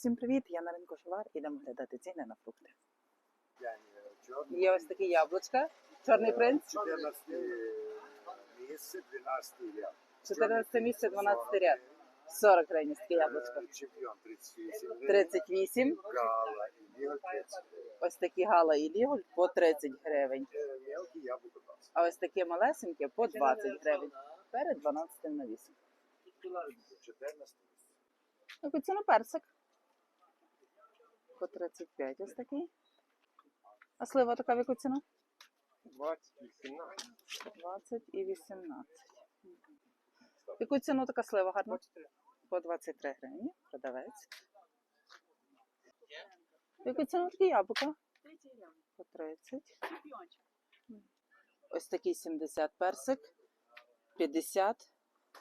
Всім привіт! Я на ринку Шовар. Ідемо глядати ціни на фрукти. Є ось такі яблучка. Чорний принц. 14 місяць, 12 ряд. 14 місяць, 12 ряд. 40 гривень таке яблучко. Е, Чемпіон 38 Гала і Ліга 30 гривень. Ось такі гала і ліголь по 30 гривень. Е, Мелкі яблуко 20. А ось такі малесенькі по 20 гривень. Перед 12 на 8. 14 Яку ціну персик? По 35 ось такий. А слива така в яку ціну? 20, 18. 20 і 18. В Яку ціну така слива гарна? По 23 гривні. Продавець. Яку ціну такі яблука? По 30. Ось такий 70 персик, 50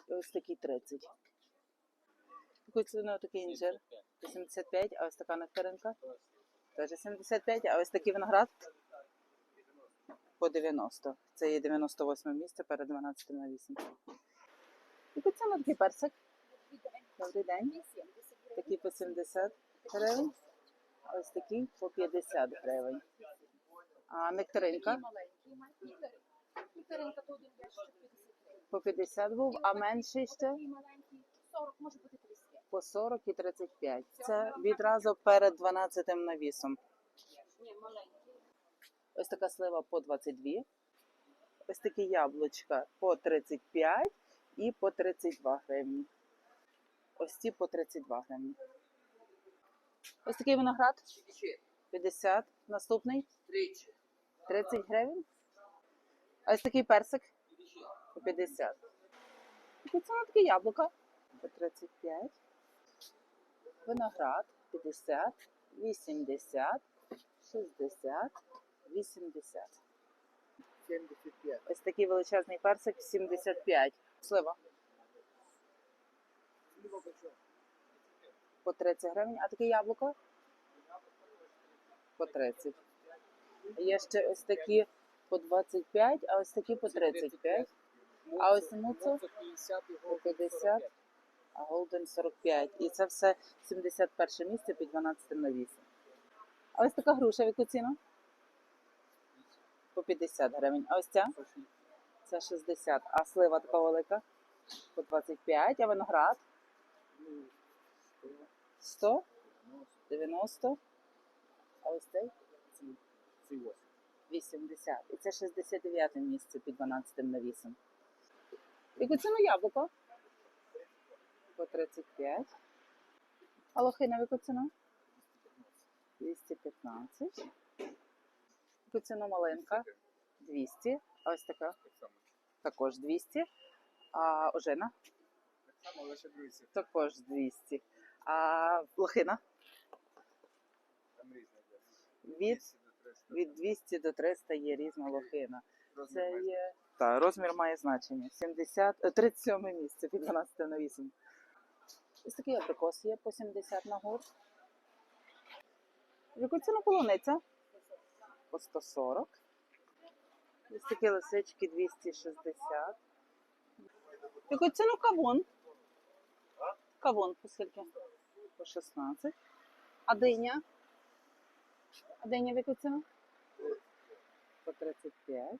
і ось такий 30. Яку ціну такий інжир? 85, а ось така нектаринка? Теж 75, а ось такий виноград? По 90. Це є 98 місце перед 12 на 8. Яку ціну такий персик? Добрий день. Такий по 70 гривень, а ось такий по 50 гривень. А нектаринка Вікторинка то один ящик 50 по 50 був, а менший ще Такий маленький 40, може бути 35. По 40 і 35. Це відразу перед 12 навісом. Ось така слива по 22. Ось такі яблучка по 35 і по 32 гривні. Ось ці по 32 гривні. Ось такий виноград 50. Наступний 30 гривень. А ось такий персик по 50. Яку ціну таке яблука? По 35. Виноград 50, 80, 60, 80. 75. Ось такий величезний персик 75. Слива по 30 гривень. А таке яблуко? По 30. Є ще ось такі по 25, а ось такі по 35. А ось муцу по 50, а голден 45. І це все 71 місце під 12 на 8. А ось така груша в яку ціну? По 50 гривень. А ось ця? Це 60. А слива така велика? По 25. А виноград? 100? 90. А ось цей? 80. І це 69 місце під 12 на 8. Яку ціну яблуко? По 35. А лохина в яку ціну? 215. Яку ціну малинка? 200. А ось така? Також 200. А ожина? Також 200. А лохина? Від, від 200 до 300 є різна лохина. Це є. Так, розмір має значення. 70, е, 37 місце під 12 на 8. Ось такий абрикос є по 70 на гурт. Яку ціну полуниця? По 140. Ось такі лисички 260. В яку ціну кавун? Кавун по скільки? По 16. А диня? А диня в яку ціну? По 35.